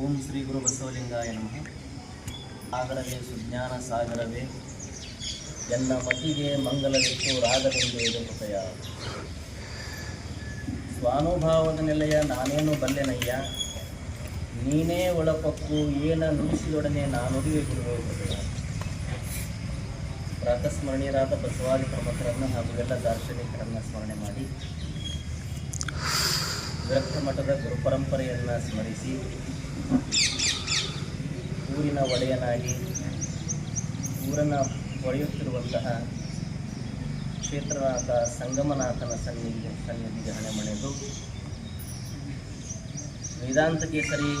ಓಂ ಶ್ರೀ ಗುರು ಬಸವಲಿಂಗಾಯ ನಮಃ. ಸಾಗರವೇ ಸುಜ್ಞಾನ ಸಾಗರವೇ. ಎಲ್ಲ ಮತಿಗೆ ಮಂಗಲವಿತ್ತು ರಾಗವೆಂದು ಹೃದಯ ಸ್ವಾನುಭಾವದ ನೆಲೆಯ ನಾನೇನು ಬಲ್ಲೆನಯ್ಯ? ನೀನೇ ಒಳಪಕ್ಕು, ಏನ ನುಡಿಸಿದೊಡನೆ ನಾನುಡಿಗೆ ಗುರುಗಳು ಹೃದಯ ಪ್ರಾತಸ್ಮರಣೀಯರಾದ ಬಸವಾದಿ ಪ್ರಮುಖರನ್ನು ಹಾಗೂ ಎಲ್ಲ ದಾರ್ಶನಿಕರನ್ನು ಸ್ಮರಣೆ ಮಾಡಿ ವಿರಕ್ತ ಮಠದ ಗುರುಪರಂಪರೆಯನ್ನು ಸ್ಮರಿಸಿ ಊರಿನ ಒಡೆಯನಾಗಿ ಊರನ್ನು ಒಡೆಯುತ್ತಿರುವಂತಹ ಕ್ಷೇತ್ರನಾಥ ಸಂಗಮನಾಥನ ಸನ್ನಿಧಿ ಸನ್ನಿಧಿಗೆ ಹಣೆಮಣೆದು ವೇದಾಂತ ಕೇಸರಿ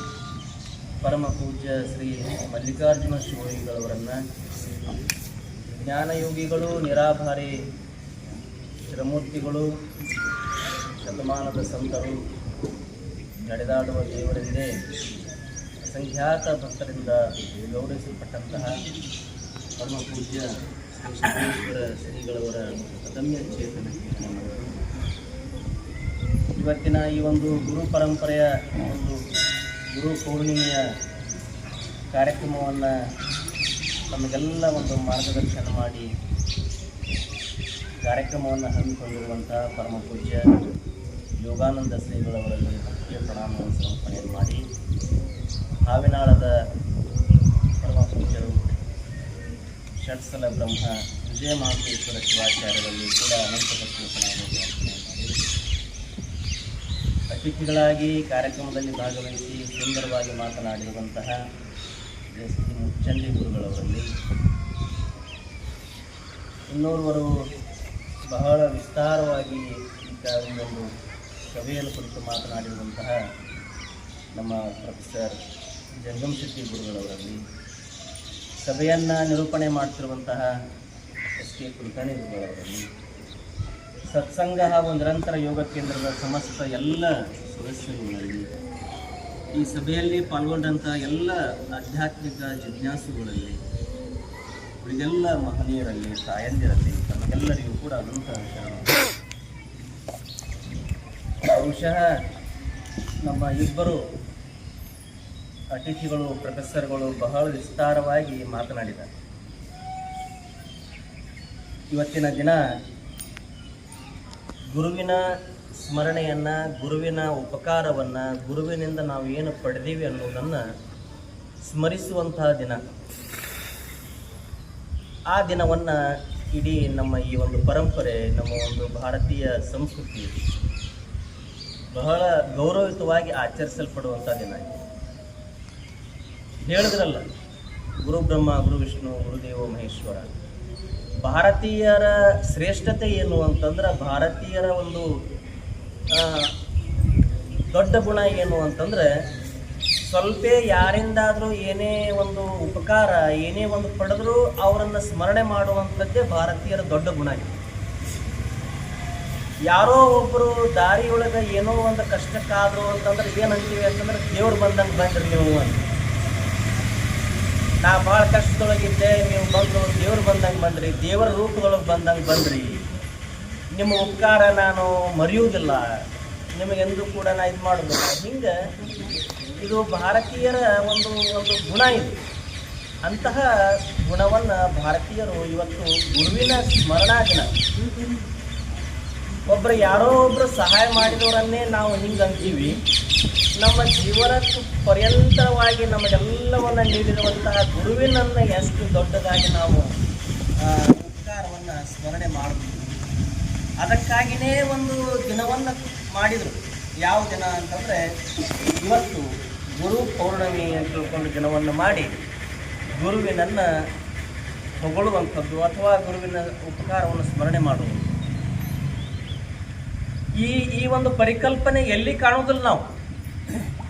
ಪರಮ ಪೂಜ್ಯ ಶ್ರೀ ಮಲ್ಲಿಕಾರ್ಜುನ ಶಿವಯೋಗಿಗಳವರನ್ನು ಜ್ಞಾನಯೋಗಿಗಳು, ನಿರಾಭಾರಿ ಶಿರಮೂರ್ತಿಗಳು ಶತಮಾನದ ಸಂತರು ನಡೆದಾಡುವ ದೇವರೆಂದೇ ಅಸಂಖ್ಯಾತ ಭಕ್ತರಿಂದ ಗೌರವಿಸಲ್ಪಟ್ಟಂತಹ ಪರಮ ಪೂಜ್ಯ ಶ್ರೀ ಸಿದ್ದೇಶ್ವರ ಶ್ರೀಗಳವರ ಅದಮ್ಯ ಚೇತನಕ್ಕೆ ಇವತ್ತಿನ ಈ ಒಂದು ಗುರು ಪರಂಪರೆಯ ಒಂದು ಗುರು ಪೂರ್ಣಿಮೆಯ ಕಾರ್ಯಕ್ರಮವನ್ನು ನಮಗೆಲ್ಲ ಒಂದು ಮಾರ್ಗದರ್ಶನ ಮಾಡಿ ಕಾರ್ಯಕ್ರಮವನ್ನು ಹಮ್ಮಿಕೊಂಡಿರುವಂಥ ಪರಮ ಪೂಜ್ಯ ಯೋಗಾನಂದ ಶ್ರೀಗಳವರಲ್ಲಿ ಭಕ್ತಿಯ ಪ್ರಣಾಮವನ್ನು ಸಮರ್ಪಣೆ ಮಾಡಿ. ಹಾವಿನಾಳದ ಪರಮ ಪೂಜ್ಯರು ಷಟ್ಸಲ ಬ್ರಹ್ಮ ವಿಜಯ ಮಹಾಂತೇಶ್ವರ ಶಿವಾಚಾರ್ಯರಲ್ಲಿ ಕೂಡ ಅನಂತ ಭಕ್ತಿಯ ಪ್ರಣಾಮವನ್ನು ಸಮರ್ಪಣೆ ಮಾಡಿ. ಅತಿಥಿಗಳಾಗಿ ಕಾರ್ಯಕ್ರಮದಲ್ಲಿ ಭಾಗವಹಿಸಿ ಸುಂದರವಾಗಿ ಮಾತನಾಡಿರುವಂತಹ ಎಸ್ ಗುರುಗಳವರಲ್ಲಿ ಇನ್ನೋರ್ವರು ಬಹಳ ವಿಸ್ತಾರವಾಗಿ ಈಗ ಒಂದು ಸಭೆಯನ್ನು ಕುರಿತು ಮಾತನಾಡಿರುವಂತಹ ನಮ್ಮ ಪ್ರೊಫೆಸರ್ ಜಂಗಮ್ ಶೆಟ್ಟಿ ಗುರುಗಳವರಲ್ಲಿ ಸಭೆಯನ್ನು ನಿರೂಪಣೆ ಮಾಡ್ತಿರುವಂತಹ ಎಸ್ ಕೆ ಕುಲಕರ್ಣಿ ಗುರುಗಳವರಲ್ಲಿ ಸತ್ಸಂಗ ಹಾಗೂ ನಿರಂತರ ಯೋಗ ಕೇಂದ್ರದ ಸಮಸ್ತ ಎಲ್ಲ ಸದಸ್ಯರುಗಳಲ್ಲಿ ಈ ಸಭೆಯಲ್ಲಿ ಪಾಲ್ಗೊಂಡಂಥ ಎಲ್ಲ ಆಧ್ಯಾತ್ಮಿಕ ಜಿಜ್ಞಾಸುಗಳಲ್ಲಿ ಇವರಿಗೆಲ್ಲ ಮಹನೀಯರಲ್ಲಿ ತಾಯಂದಿರಲ್ಲಿ ತಮಗೆಲ್ಲರಿಗೂ ಕೂಡ ಅನಂತ ಬಹುಶಃ ನಮ್ಮ ಇಬ್ಬರು ಅತಿಥಿಗಳು, ಪ್ರೊಫೆಸರ್ಗಳು ಬಹಳ ವಿಸ್ತಾರವಾಗಿ ಮಾತನಾಡಿದ್ದಾರೆ. ಇವತ್ತಿನ ದಿನ ಗುರುವಿನ ಸ್ಮರಣೆಯನ್ನು, ಗುರುವಿನ ಉಪಕಾರವನ್ನು, ಗುರುವಿನಿಂದ ನಾವು ಏನು ಪಡೆದೀವಿ ಅನ್ನೋದನ್ನು ಸ್ಮರಿಸುವಂತಹ ದಿನ. ಆ ದಿನವನ್ನು ಇಡೀ ನಮ್ಮ ಈ ಒಂದು ಪರಂಪರೆ, ನಮ್ಮ ಒಂದು ಭಾರತೀಯ ಸಂಸ್ಕೃತಿ. ಬಹಳ ಗೌರವಯುತವಾಗಿ ಆಚರಿಸಲ್ಪಡುವಂಥ ದಿನ ಹೇಳಿದ್ರಲ್ಲ, ಗುರು ಬ್ರಹ್ಮ, ಗುರು ವಿಷ್ಣು ಗುರುದೇವ ಮಹೇಶ್ವರ. ಭಾರತೀಯರ ಶ್ರೇಷ್ಠತೆ ಏನು ಅಂತಂದ್ರೆ ಭಾರತೀಯರ ಒಂದು ದೊಡ್ಡ ಗುಣ ಏನು ಅಂತಂದ್ರೆ ಸ್ವಲ್ಪ ಯಾರಿಂದಾದರೂ ಏನೇ ಒಂದು ಉಪಕಾರ, ಏನೇ ಒಂದು ಪಡೆದರೂ ಅವರನ್ನು ಸ್ಮರಣೆ ಮಾಡುವಂಥದ್ದೇ ಭಾರತೀಯರ ದೊಡ್ಡ ಗುಣ ಯಾರೋ ಒಬ್ಬರು ದಾರಿಯೊಳಗೆ ಏನೋ ಒಂದು ಕಷ್ಟಕ್ಕಾದ್ರು ಅಂತಂದ್ರೆ ಏನು ಅಂತೀವಿ ಅಂತಂದ್ರೆ ದೇವ್ರು ಬಂದಂಗೆ ಬಂದ್ರಿ ನೀವು ಅಂತ. ನಾ ಭಾಳ ಕಷ್ಟದೊಳಗಿದ್ದೆ ನೀವು ಬಂದು ದೇವ್ರು ಬಂದಂಗೆ ಬಂದ್ರಿ, ದೇವರ ರೂಪದೊಳಗೆ ಬಂದಂಗೆ ಬಂದ್ರಿ. ನಿಮ್ಮ ಉಪಕಾರ ನಾನು ಮರೆಯುವುದಿಲ್ಲ. ನಿಮಗೆಂದೂ ಕೂಡ ನಾ ಇದು ಮಾಡೋದಿಲ್ಲ ಹಿಂಗೆ ಇದು ಭಾರತೀಯರ ಒಂದು ಒಂದು ಗುಣ ಇದು. ಅಂತಹ ಗುಣವನ್ನು ಭಾರತೀಯರು ಇವತ್ತು ಗುರುವಿನ ಸ್ಮರಣಾ ದಿನ ಒಬ್ಬರು ಯಾರೋ ಒಬ್ಬರು ಸಹಾಯ ಮಾಡಿದವರನ್ನೇ ನಾವು ಹಿಂಗೆ ಅಂತೀವಿ. ನಮ್ಮ ಜೀವನ ಪರ್ಯಂತರವಾಗಿ ನಮಗೆಲ್ಲವನ್ನು ನೀಡಿರುವಂತಹ ಗುರುವಿನನ್ನು ಎಷ್ಟು ದೊಡ್ಡದಾಗಿ ನಾವು ಉಪಕಾರವನ್ನು ಸ್ಮರಣೆ ಮಾಡಬೇಕು. ಅದಕ್ಕಾಗಿಯೇ ಒಂದು ದಿನವನ್ನು ಮಾಡಿದರು. ಯಾವ ದಿನ ಅಂತಂದರೆ, ಇವತ್ತು ಗುರು ಪೌರ್ಣಮಿ ಅಂತ ತಿಳ್ಕೊಂಡು ದಿನವನ್ನು ಮಾಡಿ ಗುರುವಿನನ್ನು ಹೊಗಳುವಂಥದ್ದು ಅಥವಾ ಗುರುವಿನ ಉಪಕಾರವನ್ನು ಸ್ಮರಣೆ ಮಾಡುವುದು. ಈ ಈ ಒಂದು ಪರಿಕಲ್ಪನೆ ಎಲ್ಲಿ ಕಾಣೋದಿಲ್ಲ ನಾವು?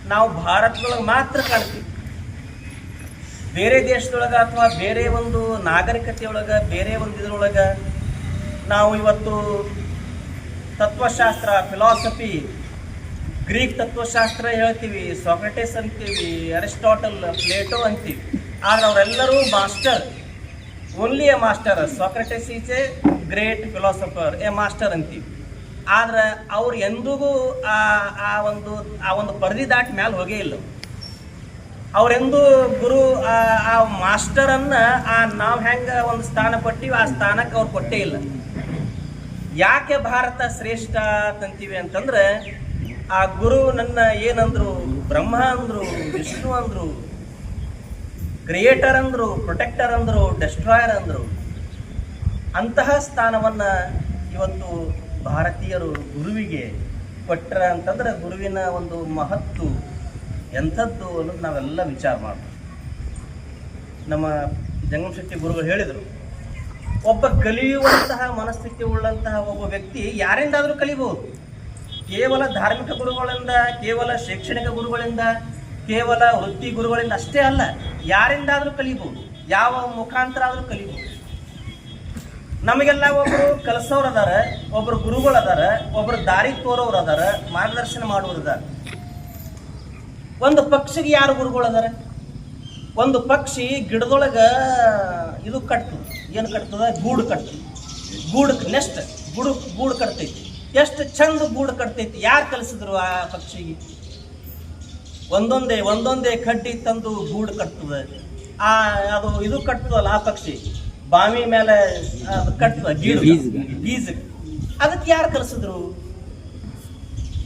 ನಾವು ಭಾರತದೊಳಗೆ ಮಾತ್ರ ಕಾಣ್ತೀವಿ. ಬೇರೆ ದೇಶದೊಳಗೆ ಅಥವಾ ಬೇರೆ ಒಂದು ನಾಗರಿಕತೆಯೊಳಗೆ, ಬೇರೆ ಒಂದು ಇದರೊಳಗೆ ನಾವು ಇವತ್ತು ತತ್ವಶಾಸ್ತ್ರ ಫಿಲಾಸಫಿ ಗ್ರೀಕ್ ತತ್ವಶಾಸ್ತ್ರ ಹೇಳ್ತೀವಿ, ಸಾಕ್ರೆಟಿಸ್ ಅಂತೀವಿ, ಅರಿಸ್ಟಾಟಲ್, ಪ್ಲೇಟೋ ಅಂತೀವಿ. ಆದರೆ ಅವರೆಲ್ಲರೂ master. Only a master Socrates is a great philosopher a master ಅಂತೀವಿ. ಆದ್ರೆ ಅವ್ರು ಎಂದಿಗೂ ಆ ಆ ಒಂದು ಆ ಒಂದು ಪರದಿ ದಾಟಿ ಮ್ಯಾಲೆ ಹೋಗೇ ಇಲ್ಲ. ಅವರೆಂದು ಗುರು, ಆ ಮಾಸ್ಟರನ್ನ, ಆ ನಾವು ಹೆಂಗ ಒಂದು ಸ್ಥಾನ ಕೊಟ್ಟಿವಿ ಆ ಸ್ಥಾನಕ್ಕೆ ಅವ್ರು ಕೊಟ್ಟೇ ಇಲ್ಲ. ಯಾಕೆ ಭಾರತ ಶ್ರೇಷ್ಠ ಅಂತಂತೀವಿ ಅಂತಂದ್ರೆ, ಆ ಗುರು ನನ್ನ ಏನಂದ್ರು, ಬ್ರಹ್ಮ ಅಂದ್ರು, ವಿಷ್ಣು ಅಂದ್ರು, ಕ್ರಿಯೇಟರ್ ಅಂದ್ರು, ಪ್ರೊಟೆಕ್ಟರ್ ಅಂದ್ರು, ಡೆಸ್ಟ್ರಾಯರ್ ಅಂದ್ರು, ಅಂತಹ ಸ್ಥಾನವನ್ನ ಇವತ್ತು ಭಾರತೀಯರು ಗುರುವಿಗೆ ಕೊಟ್ಟರ ಅಂತಂದ್ರೆ ಗುರುವಿನ ಒಂದು ಮಹತ್ತು ಎಂಥದ್ದು ಅನ್ನೋದು ನಾವೆಲ್ಲ ವಿಚಾರ ಮಾಡ್ತೀವಿ. ನಮ್ಮ ಜಂಗಮಶೆಟ್ಟಿ ಗುರುಗಳು ಹೇಳಿದರು, ಒಬ್ಬ ಕಲಿಯುವಂತಹ ಮನಸ್ಥಿತಿ ಉಳ್ಳಂತಹ ಒಬ್ಬ ವ್ಯಕ್ತಿ ಯಾರಿಂದಾದರೂ ಕಲಿಬಹುದು. ಕೇವಲ ಧಾರ್ಮಿಕ ಗುರುಗಳಿಂದ, ಕೇವಲ ಶೈಕ್ಷಣಿಕ ಗುರುಗಳಿಂದ, ಕೇವಲ ವೃತ್ತಿ ಗುರುಗಳಿಂದ ಅಷ್ಟೇ ಅಲ್ಲ, ಯಾರಿಂದಾದರೂ ಕಲಿಬಹುದು. ಯಾವ ಮುಖಾಂತರ ಆದರೂ ಕಲಿಬಹುದು. ನಮಗೆಲ್ಲ ಒಬ್ಬರು ಕಲಿಸೋರು ಅದಾರ ಒಬ್ರು ಗುರುಗಳು ಅದಾರ ಒಬ್ರು ದಾರಿ ತೋರೋರು ಅದಾರ ಮಾರ್ಗದರ್ಶನ ಮಾಡುವರು ಅದಾರ. ಒಂದು ಪಕ್ಷಿಗೆ ಯಾರು ಗುರುಗಳು ಅದಾರ? ಒಂದು ಪಕ್ಷಿ ಗಿಡದೊಳಗೆ ಇದು ಕಟ್ತದ. ಏನು ಕಟ್ತದ? ಗೂಡು ಕಟ್ತದ. ಗೂಡು ನೆಸ್ಟ್ ಗೂಡು ಗೂಡು ಕಟ್ತೈತಿ. ಎಷ್ಟು ಚಂದ ಗೂಡು ಕಟ್ತೈತಿ? ಯಾರು ಕಲಿಸಿದ್ರು ಆ ಪಕ್ಷಿಗೆ? ಒಂದೊಂದೇ ಒಂದೊಂದೇ ಕಡ್ಡಿ ತಂದು ಗೂಡು ಕಟ್ತದ. ಆ ಅದು ಇದು ಕಟ್ತದಲ್ಲ ಆ ಪಕ್ಷಿ. ಬಾವಿ ಮೇಲೆ ಅದು ಕಟ್ತದ ಗೀಡು ಬೀಜ ಅದಕ್ಕೆ ಯಾರು ಕಲಿಸಿದ್ರು?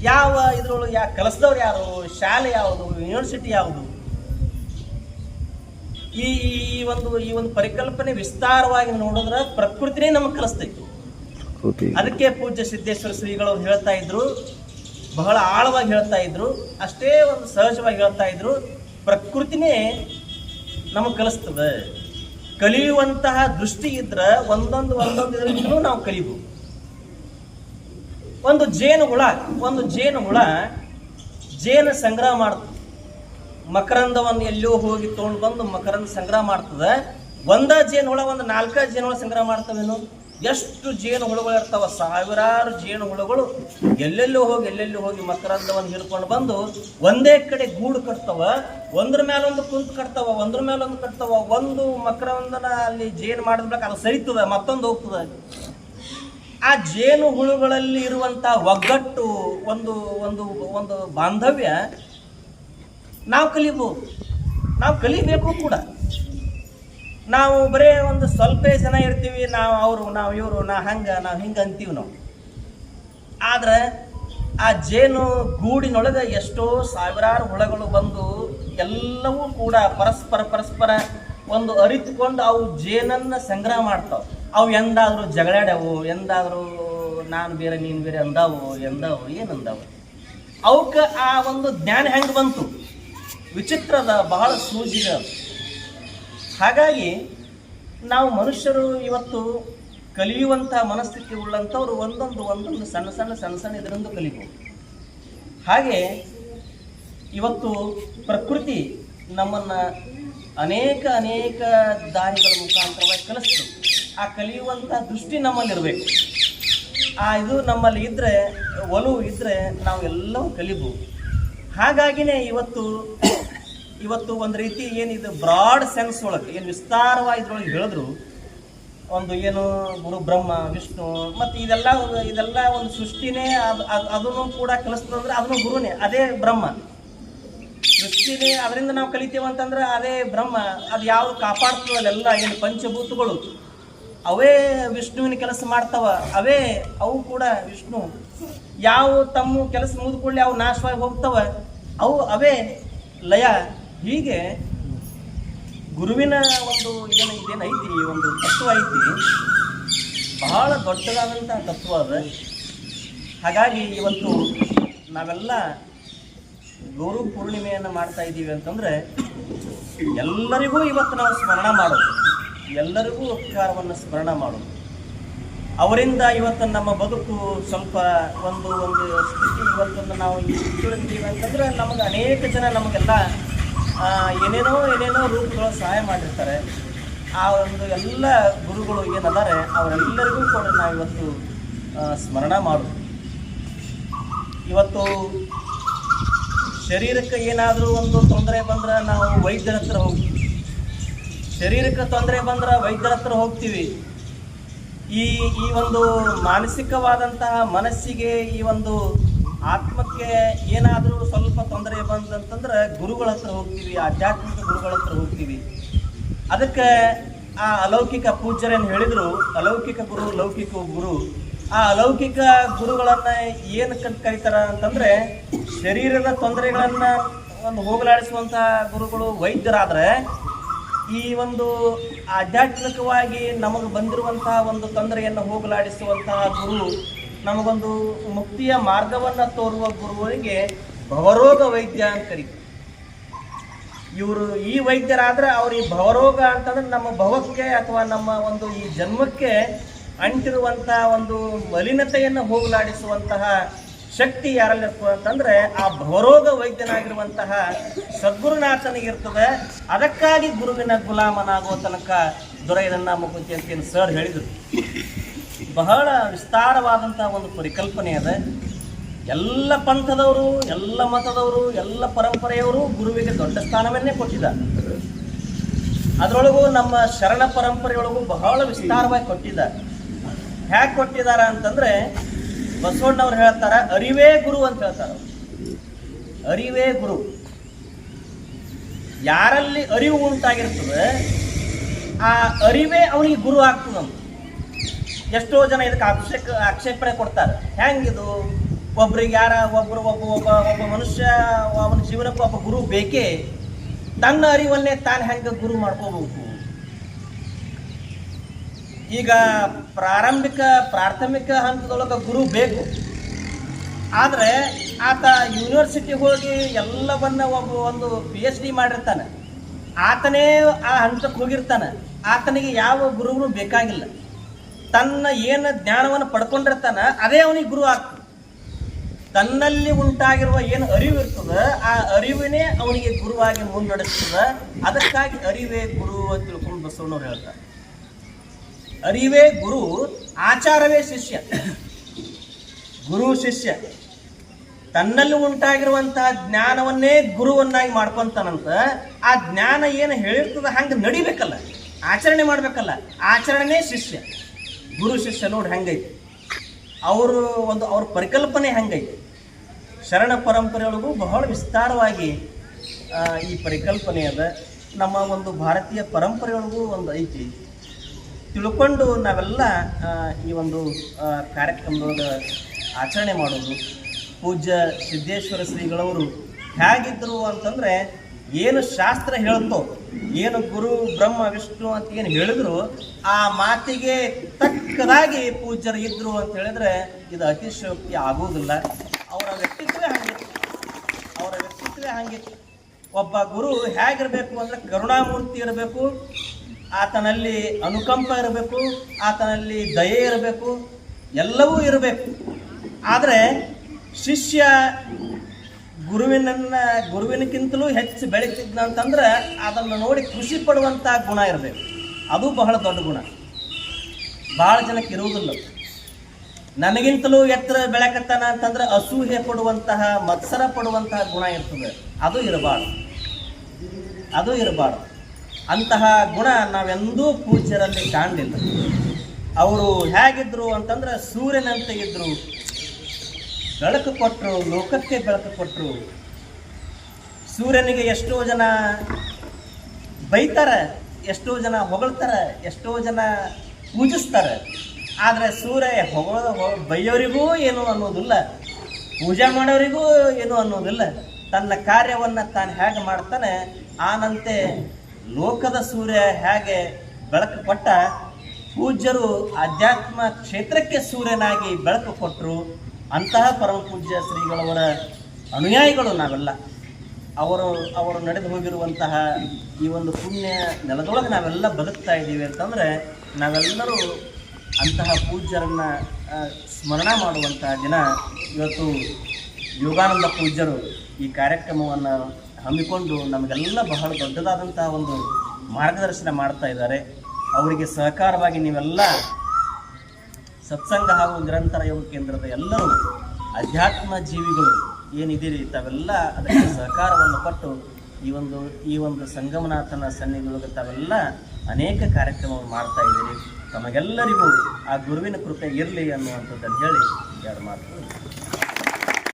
ಯಾವ ಇದ್ರೊಳಗೆ ಯಾ ಕಲಿಸಿದವ್ರು ಯಾರು? ಶಾಲೆ ಯಾವುದು? ಯೂನಿವರ್ಸಿಟಿ ಯಾವುದು? ಈ ಈ ಒಂದು ಈ ಒಂದು ಪರಿಕಲ್ಪನೆ ವಿಸ್ತಾರವಾಗಿ ನೋಡಿದ್ರೆ ಪ್ರಕೃತಿನೇ ನಮಗೆ ಕಲಿಸ್ತೈತಿ. ಅದಕ್ಕೆ ಪೂಜ್ಯ ಸಿದ್ದೇಶ್ವರ ಶ್ರೀಗಳು ಹೇಳ್ತಾ ಇದ್ರು ಬಹಳ ಆಳವಾಗಿ ಹೇಳ್ತಾ ಇದ್ರು ಅಷ್ಟೇ ಒಂದು ಸಹಜವಾಗಿ ಹೇಳ್ತಾ ಇದ್ರು ಪ್ರಕೃತಿನೇ ನಮಗೆ ಕಲಿಸ್ತದೆ. ಕಲಿಯುವಂತಹ ದೃಷ್ಟಿ ಇದ್ರೆ ಒಂದೊಂದು ಒಂದೊಂದು ಇದರಿಂದ ನಾವು ಕಲಿಬಹುದು ಒಂದು ಜೇನು ಹುಳ, ಒಂದು ಜೇನು ಹುಳ, ಜೇನು ಸಂಗ್ರಹ ಮಾಡ್ತದೆ ಮಕರಂದವನ್ನು ಎಲ್ಲೋ ಹೋಗಿ ತೊಗೊಂಡು ಬಂದು ಮಕರಂದ ಸಂಗ್ರಹ ಮಾಡ್ತದೆ. ಒಂದ ಜೇನು ಹುಳ, ಒಂದು ನಾಲ್ಕ ಜೇನು ಹುಳ ಸಂಗ್ರಹ ಮಾಡ್ತವೇನು? ಎಷ್ಟು ಜೇನು ಹುಳುಗಳು ಇರ್ತಾವ? ಸಾವಿರಾರು ಜೇನು ಹುಳುಗಳು ಎಲ್ಲೆಲ್ಲೋ ಹೋಗಿ ಎಲ್ಲೆಲ್ಲೋ ಹೋಗಿ ಮಕರಂದವನ್ನು ಹಿಡ್ಕೊಂಡು ಬಂದು ಒಂದೇ ಕಡೆ ಗೂಡು ಕಟ್ತಾವ. ಒಂದ್ರ ಮೇಲೊಂದು ಕುಂತು ಕಟ್ತಾವ, ಒಂದ್ರ ಮೇಲೊಂದು ಕಟ್ತಾವ. ಒಂದು ಮಕರಂದನ ಅಲ್ಲಿ ಜೇನು ಮಾಡಿದ್ಬೇಕು ಅದು ಸರಿತದ, ಮತ್ತೊಂದು ಹೋಗ್ತದ ಆ ಜೇನು ಹುಳುಗಳಲ್ಲಿ ಇರುವಂತ ಒಗ್ಗಟ್ಟು ಒಂದು ಒಂದು ಒಂದು ಬಾಂಧವ್ಯ ನಾವು ಕಲಿಬೋದು. ನಾವು ಕಲಿಬೇಕು ಕೂಡ. ನಾವು ಬರೇ ಒಂದು ಸ್ವಲ್ಪ ಜನ ಇರ್ತೀವಿ, ನಾವು ಅವರು, ನಾವು ಇವರು, ನಾ ಹಂಗ, ನಾವು ಹಿಂಗೆ ಅಂತೀವಿ ನಾವು. ಆದ್ರೆ ಆ ಜೇನು ಗೂಡಿನೊಳಗೆ ಎಷ್ಟೋ ಸಾವಿರಾರು ಹುಳಗಳು ಬಂದು ಎಲ್ಲವೂ ಕೂಡ ಪರಸ್ಪರ ಪರಸ್ಪರ ಒಂದು ಅರಿತುಕೊಂಡು ಅವು ಜೇನನ್ನು ಸಂಗ್ರಹ ಮಾಡ್ತಾವ. ಅವು ಎಂದಾದರೂ ಜಗಳಾಡ್ಯಾವು, ಎಂದಾದರೂ ನಾನು ಬೇರೆ, ನೀನು ಬೇರೆ ಅಂದಾವು, ಎಂದಾವು ಏನು ಅಂದಾವು ಅವಕ್ಕೆ ಆ ಒಂದು ಜ್ಞಾನ ಹೆಂಗೆ ಬಂತು? ವಿಚಿತ್ರದ, ಬಹಳ ಸೂಜಿಗ ಅದು. ಹಾಗಾಗಿ ನಾವು ಮನುಷ್ಯರು ಇವತ್ತು ಕಲಿಯುವಂಥ ಮನಸ್ಥಿತಿ ಉಳ್ಳಂಥವ್ರು ಒಂದೊಂದು ಒಂದೊಂದು ಸಣ್ಣ ಸಣ್ಣ ಸಣ್ಣ ಸಣ್ಣ ಇದರಿಂದ ಕಲಿಬೋದು. ಹಾಗೆ ಇವತ್ತು ಪ್ರಕೃತಿ ನಮ್ಮನ್ನು ಅನೇಕ ಅನೇಕ ದಾರಿಗಳ ಮುಖಾಂತರವಾಗಿ ಕಲಿಸ್ತದೆ ಆ ಕಲಿಯುವಂಥ ದೃಷ್ಟಿ ನಮ್ಮಲ್ಲಿರಬೇಕು ಆ ಇದು ನಮ್ಮಲ್ಲಿ ಇದ್ದರೆ ಒಲವು ಇದ್ದರೆ ನಾವು ಎಲ್ಲವೂ ಕಲಿಬೋದು. ಹಾಗಾಗಿನೇ ಇವತ್ತು ಇವತ್ತು ಒಂದು ರೀತಿ ಏನಿದೆ ಬ್ರಾಡ್ ಸೆನ್ಸ್ ಒಳಗೆ, ಏನು ವಿಸ್ತಾರವಾಗಿ ಇದ್ರೊಳಗೆ ಹೇಳಿದ್ರು. ಒಂದು ಏನು ಗುರು ಬ್ರಹ್ಮ, ವಿಷ್ಣು, ಮತ್ತು ಇದೆಲ್ಲ ಇದೆಲ್ಲ ಒಂದು ಸೃಷ್ಟಿನೇ ಅದು, ಅದು- ಅದನ್ನು ಕೂಡ ಕಲಿಸ್ತದಂದ್ರೆ ಅದನ್ನು ಗುರುನೇ, ಅದೇ ಬ್ರಹ್ಮ. ಸೃಷ್ಟಿನೇ ಅದರಿಂದ ನಾವು ಕಲಿತೇವೆ ಅಂತಂದ್ರೆ ಅದೇ ಬ್ರಹ್ಮ. ಅದು ಯಾವುದು ಕಾಪಾಡ್ತದಲ್ಲೆಲ್ಲ ಏನು ಪಂಚಭೂತಗಳು. ಅವೇ ವಿಷ್ಣುವಿನ ಕೆಲಸ ಮಾಡ್ತಾವ, ಅವೇ, ಅವು ಕೂಡ ವಿಷ್ಣು. ಯಾವ ತಮ್ಮ ಕೆಲಸ ಮುಗಿದುಕೊಳ್ಳಿ ಅವು ನಾಶವಾಗಿ ಹೋಗ್ತಾವ, ಅವು ಅವೇ ಲಯ. ಹೀಗೆ ಗುರುವಿನ ಒಂದು ಏನು ಇದೇನೈತಿ ಒಂದು ತತ್ವ ಐತಿ. ಬಹಳ ದೊಡ್ಡದಾದಂಥ ತತ್ವ ಅದ. ಹಾಗಾಗಿ ಇವತ್ತು ನಾವೆಲ್ಲ ಗುರು ಪೂರ್ಣಿಮೆಯನ್ನು ಮಾಡ್ತಾ ಇದ್ದೀವಿ ಅಂತಂದ್ರೆ ಎಲ್ಲರಿಗೂ ಇವತ್ತು ನಾವು ಸ್ಮರಣ ಮಾಡೋದು. ಎಲ್ಲರಿಗೂ ಉಪಕಾರವನ್ನು ಸ್ಮರಣ ಮಾಡೋದು. ಅವರಿಂದ ಇವತ್ತು ನಮ್ಮ ಬದುಕು ಸ್ವಲ್ಪ ಒಂದು ಒಂದು ಸ್ಥಿತಿ ಇವತ್ತೊಂದು ನಾವು ಸ್ಥಿತಿಯೊಳಗಿದ್ದೀವಿ ಅಂತಂದ್ರೆ ನಮಗೆ ಅನೇಕ ಜನ ನಮಗೆಲ್ಲ ಏನೇನೋ ಏನೇನೋ ರೂಪಗಳು ಸಹಾಯ ಮಾಡಿರ್ತಾರೆ. ಆ ಒಂದು ಎಲ್ಲ ಗುರುಗಳು ಏನದಾರೆ ಅವರೆಲ್ಲರಿಗೂ ಕೂಡ ನಾವು ಇವತ್ತು ಸ್ಮರಣ ಮಾಡೋದು. ಇವತ್ತು ಶರೀರಕ್ಕೆ ಏನಾದರೂ ಒಂದು ತೊಂದರೆ ಬಂದ್ರೆ ನಾವು ವೈದ್ಯರ ಹತ್ರ ಹೋಗ್ತೀವಿ ಶರೀರಕ್ಕೆ ತೊಂದರೆ ಬಂದ್ರೆ ವೈದ್ಯರ ಹತ್ರ ಹೋಗ್ತೀವಿ. ಈ ಈ ಒಂದು ಮಾನಸಿಕವಾದಂತಹ ಮನಸ್ಸಿಗೆ ಈ ಒಂದು ಆತ್ಮಕ್ಕೆ ಏನಾದರೂ ಸ್ವಲ್ಪ ತೊಂದರೆ ಬಂದಂತಂದ್ರೆ ಗುರುಗಳ ಹತ್ರ ಹೋಗ್ತೀವಿ, ಆಧ್ಯಾತ್ಮಿಕ ಗುರುಗಳ ಹತ್ರ ಹೋಗ್ತೀವಿ. ಅದಕ್ಕೆ ಆ ಅಲೌಕಿಕ ಪೂಜ್ಯರೇನು ಹೇಳಿದರು, ಅಲೌಕಿಕ ಗುರು, ಲೌಕಿಕ ಗುರು. ಆ ಅಲೌಕಿಕ ಗುರುಗಳನ್ನು ಏನು ಕರೀತಾರ ಅಂತಂದ್ರೆ ಶರೀರದ ತೊಂದರೆಗಳನ್ನು ಒಂದು ಹೋಗಲಾಡಿಸುವಂತಹ ಗುರುಗಳು ವೈದ್ಯರಾದ್ರೆ ಈ ಒಂದು ಆಧ್ಯಾತ್ಮಿಕವಾಗಿ ನಮಗೆ ಬಂದಿರುವಂತಹ ಒಂದು ತೊಂದರೆಯನ್ನು ಹೋಗಲಾಡಿಸುವಂತಹ ಗುರು, ನಮಗೊಂದು ಮುಕ್ತಿಯ ಮಾರ್ಗವನ್ನ ತೋರುವ ಗುರುವರಿಗೆ ಭವರೋಗ ವೈದ್ಯ ಅಂತ ಇವರು ಈ ವೈದ್ಯರಾದ್ರೆ ಅವ್ರ ಈ ಭವರೋಗ ಅಂತಂದ್ರೆ ನಮ್ಮ ಭವಕ್ಕೆ ಅಥವಾ ನಮ್ಮ ಒಂದು ಈ ಜನ್ಮಕ್ಕೆ ಅಂಟಿರುವಂತಹ ಒಂದು ಮಲಿನತೆಯನ್ನು ಹೋಗಲಾಡಿಸುವಂತಹ ಶಕ್ತಿ ಯಾರಲ್ಲಿರ್ತದೆ ಅಂತಂದ್ರೆ ಆ ಭವರೋಗ ವೈದ್ಯನಾಗಿರುವಂತಹ ಸದ್ಗುರುನಾಥನಿಗಿರ್ತದೆ. ಅದಕ್ಕಾಗಿ ಗುರುವಿನ ಗುಲಾಮನಾಗುವ ತನಕ ದೊರೆಯದನ್ನ ಮುಕುಂತಿ ಅಂತ ಸರ್ ಹೇಳಿದರು. ಬಹಳ ವಿಸ್ತಾರವಾದಂತಹ ಒಂದು ಪರಿಕಲ್ಪನೆ ಅದ. ಎಲ್ಲ ಪಂಥದವರು, ಎಲ್ಲ ಮತದವರು, ಎಲ್ಲ ಪರಂಪರೆಯವರು ಗುರುವಿಗೆ ದೊಡ್ಡ ಸ್ಥಾನವನ್ನೇ ಕೊಟ್ಟಿದ್ದಾರೆ ಅದರೊಳಗೂ ನಮ್ಮ ಶರಣ ಪರಂಪರೆಯೊಳಗೂ ಬಹಳ ವಿಸ್ತಾರವಾಗಿ ಕೊಟ್ಟಿದ್ದಾರೆ ಹ್ಯಾಕ್ ಕೊಟ್ಟಿದಾರ ಅಂತಂದ್ರೆ ಬಸವಣ್ಣವ್ರು ಹೇಳ್ತಾರ, ಅರಿವೇ ಗುರು ಅಂತ ಹೇಳ್ತಾರ. ಅರಿವೇ ಗುರು. ಯಾರಲ್ಲಿ ಅರಿವು ಉಂಟಾಗಿರ್ತದೆ, ಆ ಅರಿವೇ ಅವನಿಗೆ ಗುರು ಆಗ್ತದಂತ ಎಷ್ಟೋ ಜನ ಇದಕ್ಕೆ ಆಕ್ಷೇಪ ಆಕ್ಷೇಪಣೆ ಕೊಡ್ತಾರೆ. ಹೆಂಗಿದು? ಒಬ್ರಿಗೆ ಯಾರ, ಒಬ್ರು ಒಬ್ಬ ಒಬ್ಬ ಒಬ್ಬ ಮನುಷ್ಯ, ಅವನ ಜೀವನಕ್ಕೂ ಒಬ್ಬ ಗುರು ಬೇಕೇ? ತನ್ನ ಅರಿವನ್ನೇ ತಾನು ಹೆಂಗೆ ಗುರು ಮಾಡ್ಕೋಬೇಕು? ಈಗ ಪ್ರಾರಂಭಿಕ, ಪ್ರಾಥಮಿಕ ಹಂತದೊಳಗೆ ಗುರು ಬೇಕು. ಆದರೆ ಆತ ಯೂನಿವರ್ಸಿಟಿ ಹೋಗಿ ಎಲ್ಲವನ್ನ ಒಬ್ಬ ಒಂದು ಪಿ ಎಚ್ ಡಿ ಮಾಡಿರ್ತಾನೆ. ಆತನೇ ಆ ಹಂತಕ್ಕೆ ಹೋಗಿರ್ತಾನೆ. ಆತನಿಗೆ ಯಾವ ಗುರುಗಳು ಬೇಕಾಗಿಲ್ಲ. ತನ್ನ ಏನು ಜ್ಞಾನವನ್ನು ಪಡ್ಕೊಂಡಿರ್ತಾನೆ, ಅದೇ ಅವನಿಗೆ ಗುರು ಆಗ್ತದೆ ತನ್ನಲ್ಲಿ ಉಂಟಾಗಿರುವ ಏನು ಅರಿವು ಇರ್ತದೆ, ಆ ಅರಿವಿನೇ ಅವನಿಗೆ ಗುರುವಾಗಿ ಮುನ್ನಡೆಸ್ತದೆ. ಅದಕ್ಕಾಗಿ ಅರಿವೇ ಗುರು ಅಂತ ತಿಳ್ಕೊಂಡು ಬಸವಣ್ಣವ್ರು ಹೇಳ್ತಾರೆ. ಅರಿವೇ ಗುರು, ಆಚಾರವೇ ಶಿಷ್ಯ. ಗುರು ಶಿಷ್ಯ. ತನ್ನಲ್ಲಿ ಉಂಟಾಗಿರುವಂತಹ ಜ್ಞಾನವನ್ನೇ ಗುರುವನ್ನಾಗಿ ಮಾಡ್ಕೊಂತಾನಂತ, ಆ ಜ್ಞಾನ ಏನು ಹೇಳಿರ್ತದ ಹಂಗೆ ನಡಿಬೇಕಲ್ಲ. ಆಚರಣೆ ಮಾಡ್ಬೇಕಲ್ಲ. ಆಚರಣೆ ಶಿಷ್ಯ. ಗುರು ಶಿಷ್ಯ ನೋಡಿ ಹಂಗೈತಿ. ಅವರು ಒಂದು ಅವ್ರ ಪರಿಕಲ್ಪನೆ ಹೆಂಗೈತಿ. ಶರಣ ಪರಂಪರೆಯೊಳಗೂ ಬಹಳ ವಿಸ್ತಾರವಾಗಿ ಈ ಪರಿಕಲ್ಪನೆ ಅದ. ನಮ್ಮ ಒಂದು ಭಾರತೀಯ ಪರಂಪರೆಯೊಳಗೂ ಒಂದು ಐತಿ. ತಿಳ್ಕೊಂಡು ನಾವೆಲ್ಲ ಈ ಒಂದು ಕಾರ್ಯಕ್ರಮದ ಆಚರಣೆ ಮಾಡೋದು. ಪೂಜ್ಯ ಸಿದ್ದೇಶ್ವರ ಶ್ರೀಗಳವರು ಹೇಗಿದ್ದರು ಅಂತಂದ್ರೆ ಏನು ಶಾಸ್ತ್ರ ಹೇಳುತ್ತೋ ಏನು ಗುರು ಬ್ರಹ್ಮ ವಿಷ್ಣು ಅಂತ ಏನು ಹೇಳಿದ್ರು, ಆ ಮಾತಿಗೆ ತಕ್ಕದಾಗಿ ಪೂಜ್ಯರು ಇದ್ರು ಅಂತ ಹೇಳಿದ್ರೆ ಇದು ಅತಿಶಯೋಕ್ತಿ ಆಗುವುದಿಲ್ಲ ಅವರ ವ್ಯಕ್ತಿತ್ವ ಹಂಗಿತ್ತು ಅವರ ವ್ಯಕ್ತಿತ್ವ ಹಂಗಿತ್ತು ಒಬ್ಬ ಗುರು ಹೇಗಿರಬೇಕು ಅಂದ್ರೆ ಕರುಣಾಮೂರ್ತಿ ಇರಬೇಕು ಆತನಲ್ಲಿ ಅನುಕಂಪ ಇರಬೇಕು, ಆತನಲ್ಲಿ ದಯೆ ಇರಬೇಕು, ಎಲ್ಲವೂ ಇರಬೇಕು. ಆದರೆ ಶಿಷ್ಯ ಗುರುವಿನನ್ನ, ಗುರುವಿನಕ್ಕಿಂತಲೂ ಹೆಚ್ಚು ಬೆಳೀತಿದ್ನ ಅಂತಂದ್ರೆ ಅದನ್ನು ನೋಡಿ ಖುಷಿ ಪಡುವಂಥ ಗುಣ ಇರಬೇಕು. ಅದು ಬಹಳ ದೊಡ್ಡ ಗುಣ. ಭಾಳ ಜನಕ್ಕೆ ಇರುವುದಿಲ್ಲ. ನನಗಿಂತಲೂ ಎತ್ತರ ಬೆಳಕತ್ತಾನ ಅಂತಂದ್ರೆ ಅಸೂಹೆ ಪಡುವಂತಹ, ಮತ್ಸರ ಪಡುವಂತಹ ಗುಣ ಇರ್ತದೆ. ಅದು ಇರಬಾರ್ದು. ಅದು ಇರಬಾರ್ದು. ಅಂತಹ ಗುಣ ನಾವೆಂದೂ ಪೂಜ್ಯರಲ್ಲಿ ಕಾಣಲಿಲ್ಲ. ಅವರು ಹೇಗಿದ್ರು ಅಂತಂದ್ರೆ ಸೂರ್ಯನಂತೆ ಇದ್ರು. ಬೆಳಕು ಕೊಟ್ಟರು ಲೋಕಕ್ಕೆ ಬೆಳಕು ಕೊಟ್ಟರು ಸೂರ್ಯನಿಗೆ ಎಷ್ಟೋ ಜನ ಬೈತಾರೆ, ಎಷ್ಟೋ ಜನ ಹೊಗಳ್ತಾರೆ, ಎಷ್ಟೋ ಜನ ಪೂಜಿಸ್ತಾರೆ. ಆದರೆ ಸೂರ್ಯ ಹೊಗಳ ಬೈಯೋರಿಗೂ ಏನು ಅನ್ನೋದಿಲ್ಲ. ಪೂಜೆ ಮಾಡೋರಿಗೂ ಏನು ಅನ್ನೋದಿಲ್ಲ. ತನ್ನ ಕಾರ್ಯವನ್ನು ತಾನು ಹೇಗೆ ಮಾಡ್ತಾನೆ, ಆನಂತೆ ಲೋಕದ ಸೂರ್ಯ ಹೇಗೆ ಬೆಳಕು ಕೊಟ್ಟ ಪೂಜ್ಯರು ಆಧ್ಯಾತ್ಮ ಕ್ಷೇತ್ರಕ್ಕೆ ಸೂರ್ಯನಾಗಿ ಬೆಳಕು ಕೊಟ್ಟರು ಅಂತಹ ಪರಮ ಪೂಜ್ಯ ಶ್ರೀಗಳವರ ಅನುಯಾಯಿಗಳು ನಾವೆಲ್ಲ. ಅವರು ಅವರು ನಡೆದು ಹೋಗಿರುವಂತಹ ಈ ಒಂದು ಪುಣ್ಯ ನೆಲದೊಳಗೆ ನಾವೆಲ್ಲ ಬದುಕ್ತಾ ಇದ್ದೀವಿ ಅಂತಂದರೆ, ನಾವೆಲ್ಲರೂ ಅಂತಹ ಪೂಜ್ಯರನ್ನ ಸ್ಮರಣ ಮಾಡುವಂತಹ ದಿನ. ಇವತ್ತು ಯೋಗಾನಂದ ಪೂಜ್ಯರು ಈ ಕಾರ್ಯಕ್ರಮವನ್ನು ಹಮ್ಮಿಕೊಂಡು ನಮಗೆಲ್ಲ ಬಹಳ ದೊಡ್ಡದಾದಂಥ ಒಂದು ಮಾರ್ಗದರ್ಶನ ಮಾಡ್ತಾ ಇದ್ದಾರೆ. ಅವರಿಗೆ ಸಹಕಾರವಾಗಿ ನೀವೆಲ್ಲ ಸತ್ಸಂಗ ಹಾಗೂ ನಿರಂತರ ಯೋಗ ಕೇಂದ್ರದ ಎಲ್ಲರೂ ಅಧ್ಯಾತ್ಮ ಜೀವಿಗಳು ಏನಿದ್ದೀರಿ, ತಾವೆಲ್ಲ ಅದಕ್ಕೆ ಸಹಕಾರವನ್ನು ಕೊಟ್ಟು ಈ ಒಂದು ಈ ಒಂದು ಸಂಗಮನಾಥನ ಸನ್ನಿಧಿಯೊಳಗೆ ತಾವೆಲ್ಲ ಅನೇಕ ಕಾರ್ಯಕ್ರಮವನ್ನು ಮಾಡ್ತಾ ಇದ್ದೀರಿ. ತಮಗೆಲ್ಲರಿಗೂ ಆ ಗುರುವಿನ ಕೃಪೆ ಇರಲಿ ಅನ್ನುವಂಥದ್ದನ್ನು ಹೇಳಿ ಎರಡು ಮಾತು